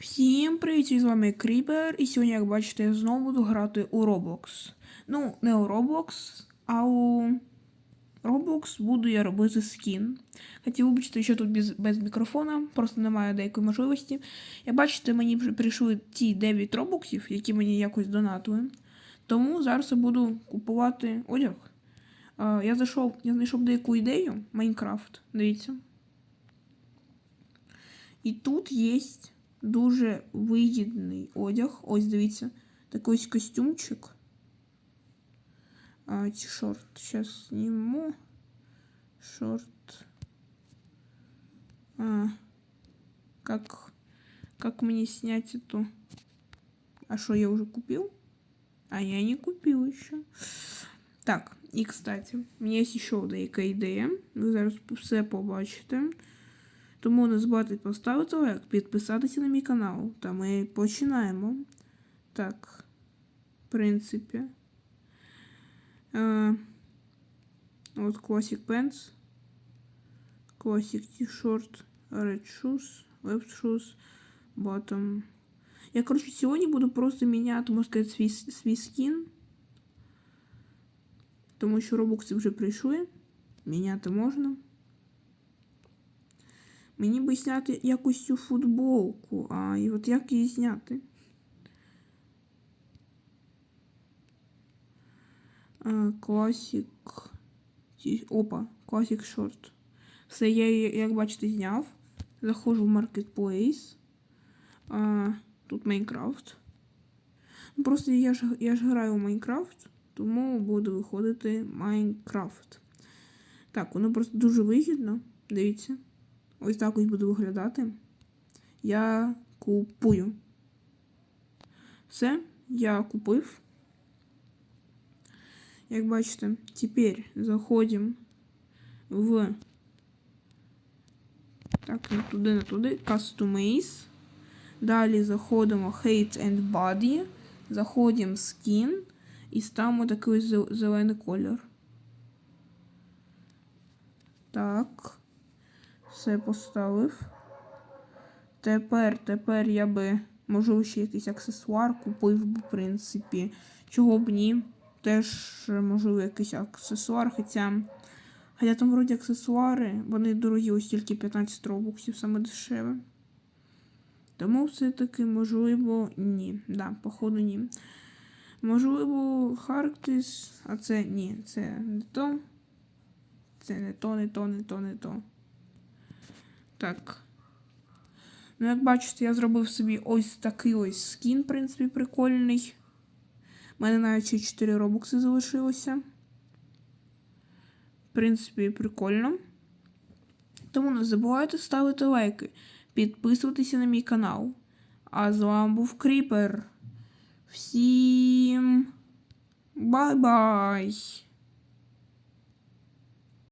Всім привіт, з вами Кріпер, і сьогодні, як бачите, я знову буду грати у Roblox. Ну, не у Roblox, а у Roblox буду я робити скін. Хотів вибачити, що тут без, без мікрофона, просто немає деякої можливості. Як бачите, мені вже прийшли ті 9 робоксів, які мені якось донатили. Тому зараз я буду купувати одяг. Я зайшов, я знайшов деяку ідею Майнкрафт. Дивіться. І тут є дуже вигідний одяг. Ось дивіться, такий ось костюмчик. А, ці шорт. Сейчас сниму. Шорт. А, как, как мне снять эту? А что, я уже купил? А я не купил еще. Так, і кстати, у мене є ще деяка ідея. Ви зараз все побачите. Тому не забудьте поставити лайк, підписатися на мій канал. Та ми починаємо. Так, в принципі. Е, от Classic Pants. Classic T-shirt, Red Shoes, Left Shoes, Bottom. Я, коротше, сьогодні буду просто міняти, можна сказати, свій, свій скін. Тому що робокси вже прийшли. Міняти можна. Мені би зняти якусь цю футболку, а і от як її зняти? Класік. Опа, класік шорт. Все, я її, як бачите, зняв. Заходжу в Marketplace. Тут Майнкрафт. Ну, Просто я ж, я ж граю в Майнкрафт, тому буду виходити Майнкрафт. Так, воно просто дуже вигідно. Дивіться. Ось так ось буде виглядати. Я купую. Все, я купив. Як бачите, тепер заходимо в. Так, не туди, не туди. Customize. Далі заходимо Hate and Body. Заходимо Skin і ставимо такий зелений колір. Так. Все поставив. Тепер, тепер я би, можливо, ще якийсь аксесуар купив би, в принципі. Чого б ні. Теж, можливо, якийсь аксесуар, хоча. Хоча там вроді аксесуари, вони дорогі, ось тільки 15 робоксів, саме дешеве. Тому все-таки, можливо, ні. Да, походу, ні. Можливо, Харктис, а це ні, це не то. Це не то, не то, не то, не то. Так. Ну, як бачите, я зробив собі ось такий ось скін, в принципі, прикольний. У мене навіть ще 4 робокси залишилося. В принципі, прикольно. Тому не забувайте ставити лайки, підписуватися на мій канал. А з вами був Кріпер. Всім бай-бай!